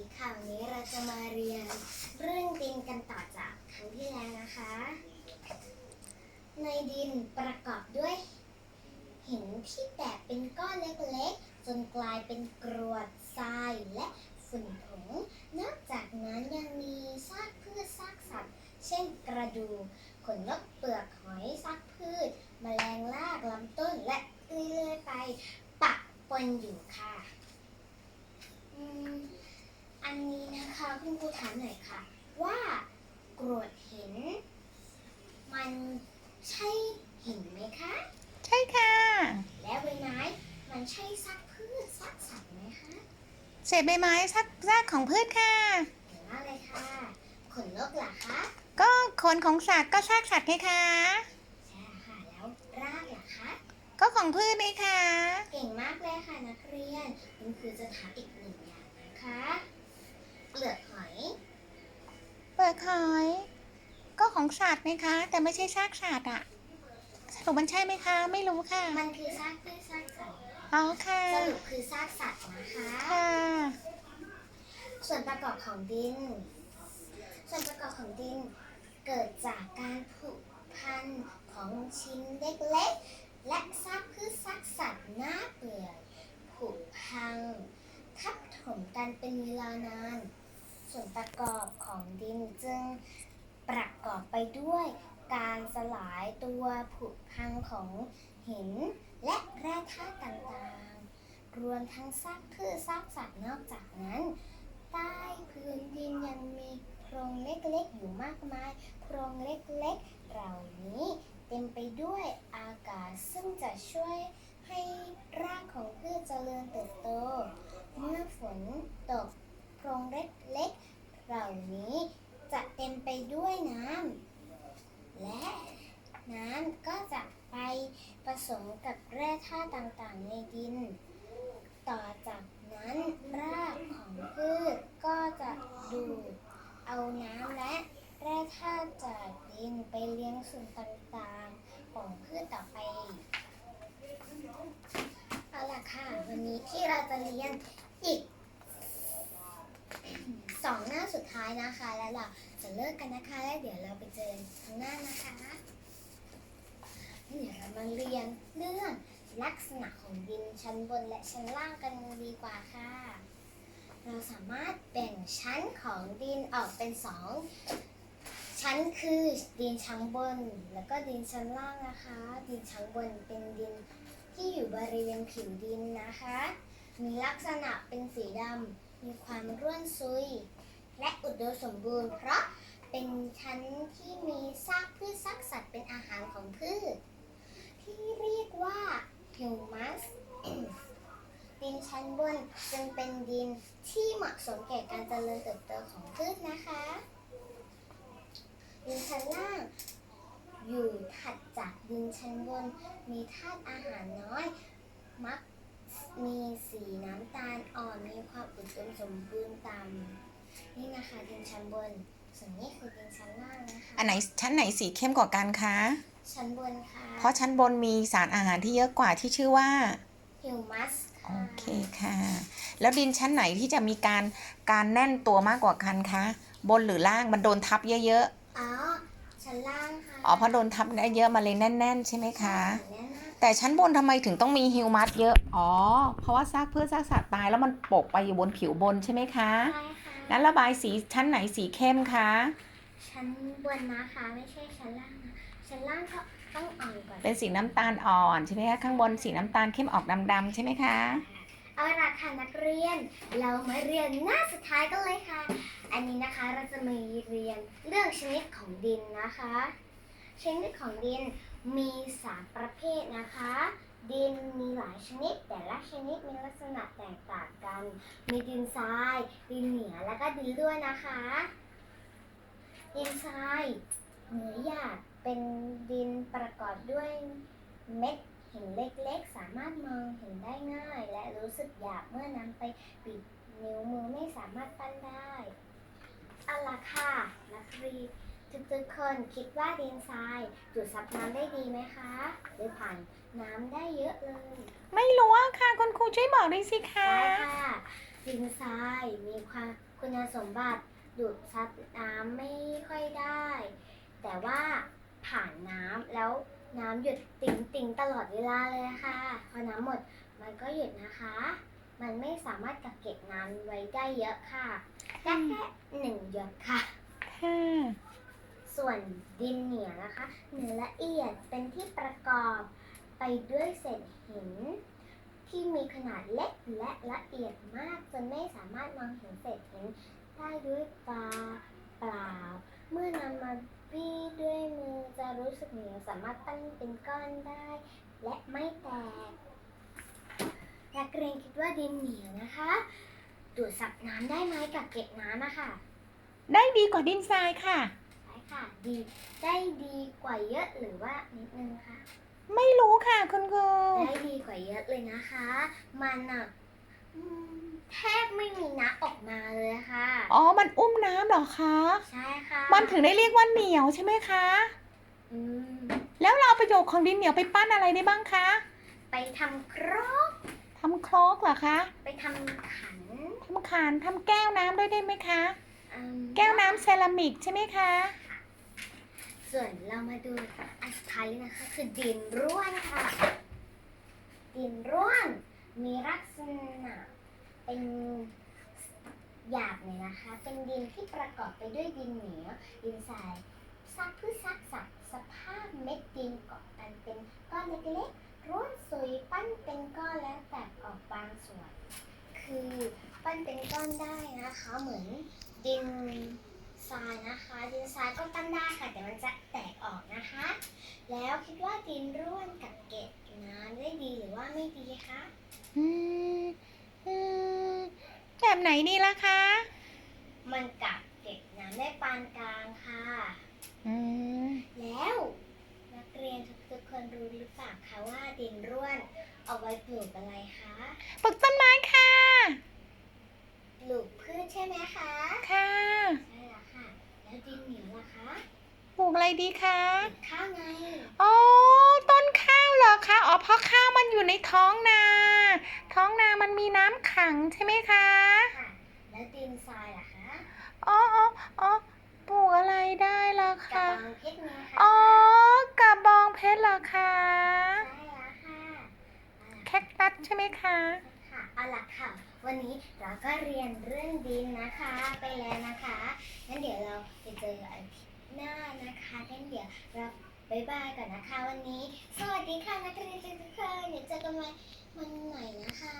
ดีค่ะวันนี้เราจะมาเรียนเรื่องดินกันต่อจากครั้งที่แล้วนะคะ ในดินประกอบด้วย หินที่แตกเป็นก้อนเล็กๆจนกลายเป็นกรวดทรายและฝุ่นผง นอกจากนั้นยังมีซากพืชซากสัตว์ เช่นกระดูกขนนกเปลือกหอยซากพืช แมลงรากลำต้นและเรื่อยๆไปปะปนอยู่ค่ะอืมอันนี้นะ คะคุณครูถามหน่อยค่ะ ว่ากรวดหิน มันใช่หินไหมคะ ใช่ค่ะ แล้วใบไม้มันใช่ซากพืชซากสัตว์ไหมคะเศษใบไม้ซักซากของพืชค่ะเห็นว่าเลยค่ะ ขนนกล่ะคะ ก็ขนของสัตว์ก็ซากสัตว์ไงคะใช่ค่ะ แล้วรากล่ะคะ ก็ของพืชนี่ค่ะเก่งมากเลยค่ะนักเรียนคุณครูจะถามอีกหนึ่งอย่างนะคะ เปลือกหอย เปลือกหอย ก็ของ สัตว์ไงคะ แต่ไม่ใช่ซากสัตว์อะสรุปมันใช่ไหมคะ ไม่รู้ค่ะมันคือซากพืชซากสัตว์อ๋อค่ะสรุปคือซากสัตว์นะคะค่ะส่วนประกอบของดิน ส่วนประกอบของดินเกิดจากการผุพันของชิ้นเล็กๆ และซากพืชซากสัตว์หน้าเปื่อยผุพัง ทับถมกันเป็นเวลานาน ส่วนประกอบของดินจึง ประกอบไปด้วยการสลายตัวผุพังของหินและแร่ธาตุต่างๆ รวมทั้งซากพืชซากสัตว์นอกจากนั้น ใต้พื้นดินยังมีโพรงเล็กๆ อยู่มากมาย โพรงเล็กๆ เหล่านี้เต็มไปด้วยอากาศซึ่งจะช่วยให้รากของพืชเจริญเติบโต เมื่อฝนตกโพรงเล็กๆ เหล่านี้ จะเต็มไปด้วยน้ำและน้ำก็จะไปผสมกับแร่ธาตุต่างๆ ในดิน ต่อจากนั้นรากของพืชก็จะดูดเอาน้ำและแร่ธาตุจากดินไปเลี้ยงส่วนต่างๆ ของพืชต่อไปเอาล่ะค่ะ วันนี้ที่เราจะเรียนอีก สองหน้าสุด ท้ายนะคะ แล้วเราจะเลิกกันนะคะ แล้วเดี๋ยวเราไปเจอข้างหน้านะคะเดี๋ยวเรามาเรียนเรื่องลักษณะของดินชั้นบนและชั้นล่างกันดีกว่าค่ะ เราสามารถแบ่งชั้นของดินออกเป็นสองชั้นคือดินชั้นบน แล้วก็ดินชั้นล่างนะคะ ดินชั้นบนเป็นดินที่อยู่บริเวณผิวดินนะคะ มีลักษณะเป็นสีดำมีความร่วนซุย และอุดมสมบูรณ์ เพราะเป็นชั้นที่มีซากพืชซากสัตว์เป็นอาหารของพืช ที่เรียกว่าฮิวมัสดินชั้นบนจึงเป็นดินที่เหมาะสมแก่การเจริญเติบโตของพืชนะคะ ดินชั้นล่างอยู่ถัดจากดินชั้นบน มีธาตุอาหารน้อย มักมีสีน้ำตาลอ่อนมีความอุดมสมบูรณ์ต่ำ นี่นะคะดินชั้นบน ส่วนนี้คือดินชั้นล่างนะคะอันไหนชั้นไหนสีเข้มกว่ากันคะ ชั้นบนค่ะเพราะชั้นบนมีสารอาหารที่เยอะกว่าที่ชื่อว่าฮิวมัสโอค่ะเคค่ะ แล้วดินชั้นไหนที่จะมีการการแน่นตัวมากกว่ากันคะ บนหรือล่างมันโดนทับเยอะอ๋อชั้นล่างค่ะๆอ๋อเพราะโดนทับเยอะมาเลยแน่น ๆ ใช่ไหมคะ แน่นมากแต่ชั้นบนทำไมถึงต้องมีฮิวมัสเยอะ อ๋อ เพราะว่าซากพืชซากสัตว์ตายแล้วมันปกไปอยู่บนผิวบนใช่ไหมคะ ใช่ ค่ะนั้นระบายสีชั้นไหนสีเข้มคะชั้นบนนะคะ ไม่ใช่ชั้นล่างนะชั้นล่างก็ต้องอ่อนกว่าเป็นสีน้ำตาลอ่อนใช่ไหมคะข้างบนสีน้ำตาลเข้มออกดำๆใช่ไหมคะ เอาล่ะค่ะนักเรียน เรามาเรียนหน้าสุดท้ายกันเลยค่ะ อันนี้นะคะเราจะมาเรียนเรื่องชนิดของดินนะคะ ชนิดของดินมีสามประเภทนะคะ ดินมีหลายชนิด แต่ละชนิดมีลักษณะแตกต่างกัน มีดินทราย ดินเหนียวแล้วก็ดินร่วนนะคะ ดินทรายเนื้อหยาบเป็นดินประกอบด้วยเม็ดหินเล็กๆ สามารถมองเห็นได้ง่าย และรู้สึกหยาบเมื่อนำไปปิดนิ้วมือไม่สามารถปั้นได้อาล่ะค่ะนักเรียน ทุกๆคนคิดว่าดินทรายดูดซับน้ำได้ดีไหมคะ หรือผ่านน้ำได้เยอะเลย ไม่รู้อะค่ะคุณครูช่วยบอกด้วยสิคะได้ค่ะ ดิดินทรายมีความคุณสมบัติดูดซับน้ำไม่ค่อยได้ แต่ว่าผ่านน้ำแล้วน้ำหยุดติ่งติ่งๆตลอดเวลาเลยค่ะ พอน้ำหมดมันก็หยุดนะคะ มันไม่สามารถกักเก็บน้ำไว้ได้เยอะค่ะได้แค่หนึ่งหยดค่ะ ค่ะ ส่วนดินเหนียวนะคะเหนือละเอียดเป็นที่ประกอบไปด้วยเศษหิน ที่มีขนาดเล็กและละเอียดมากจนไม่สามารถมองเห็นเศษหินได้ด้วยตาเปล่า เมื่อนำมาบี้ด้วยมือจะรู้สึกเหนียวสามารถตั้งเป็นก้อนได้ และไม่แตกนักเรียนคิดว่าดินเหนียวนะคะดูดซับน้ำได้ไหมกับเก็บน้ำอะค่ะ ได้ดีกว่าดินทรายค่ะ ใช่ค่ะดีได้ดีกว่าเยอะหรือว่านิดนึงคะไม่รู้ค่ะคุณครูได้ดีกว่าเยอะเลยนะคะ มันอะอืมแทบไม่มีน้ำออกมาเลยค่ะ อ๋อ มันอุ้มน้ำเหรอคะ ใช่ค่ะ มันถึงได้เรียกว่าเหนียวใช่ไหมคะ อืม แล้วเราเอาประโยชน์ของดินเหนียวไปปั้นอะไรได้บ้างคะ ไปทำครกทำครกเหรอคะ ไปทำขันทำขานทำแก้วน้ำด้วยได้ไหมคะอืมแก้วน้ำเซรามิกใช่ไหมคะ ส่วนเรามาดูอันสุดท้ายนะคะ คือดินร่วนค่ะ ดินร่วนมีลักษณะเป็นหยาบเนี่ยนะคะ เป็นดินที่ประกอบไปด้วยดินเหนียวดินทรายซักพืชซักสัตว์สภาพเม็ดดินเกาะกันเป็นก้อนเล็กๆร่วนซุยปั้นเป็นก้อนแล้วแตกออกบางส่วน คือปั้นเป็นก้อนได้นะคะ เหมือนดิน ทรายนะคะดินทรายก็ปั้นได้ค่ะแต่มันจะแตกออกนะคะ แล้วคิดว่าดินร่วนกับเกล็ดน้ำได้ดีหรือว่าไม่ดีคะอืมอืมแบบไหนดีล่ะคะ มันกักเก็บน้ำได้ปานกลางค่ะ อืมแล้วนักเรียนทุกๆคนรู้หรือเปล่าคะว่าดินร่วนเอาไว้ปลูกอะไรคะ ปลูกต้นไม้ค่ะ ปลูกพืชใช่ไหมคะ ค่ะ ใช่แล้วค่ะ แล้วดินเหนียวล่ะคะ ปลูกอะไร ดีคะปลูกข้าวไงอ๋อต้นข้าวเหรอคะอ๋อเพราะข้าวมันอยู่ในท้องนา ท้องนามันมีน้ำขังใช่ไหมคะค่ะแล้วดินทรายล่ะคะอ๋ออ๋ออ๋อปลูกอะไรได้ล่ะกระคะบองเพชรไงคะอ๋อกระบองเพชรเหรอคะใช่แล้วค่ะแคคตัสใช่ไหมคะค่ะเอาล่ะค่ะ วันนี้เราก็เรียนเรื่องดินนะคะไปแล้วนะคะงั้นเดี๋ยวเราไปเจอกันอาทิตย์ หน้านะคะงั้นเดี๋ยวเราบายบายก่อนนะคะ วันนี้ สวัสดีค่ะนักเรียนทุกคนเดี๋ยวเจอกันใหม่วันไหนนะคะ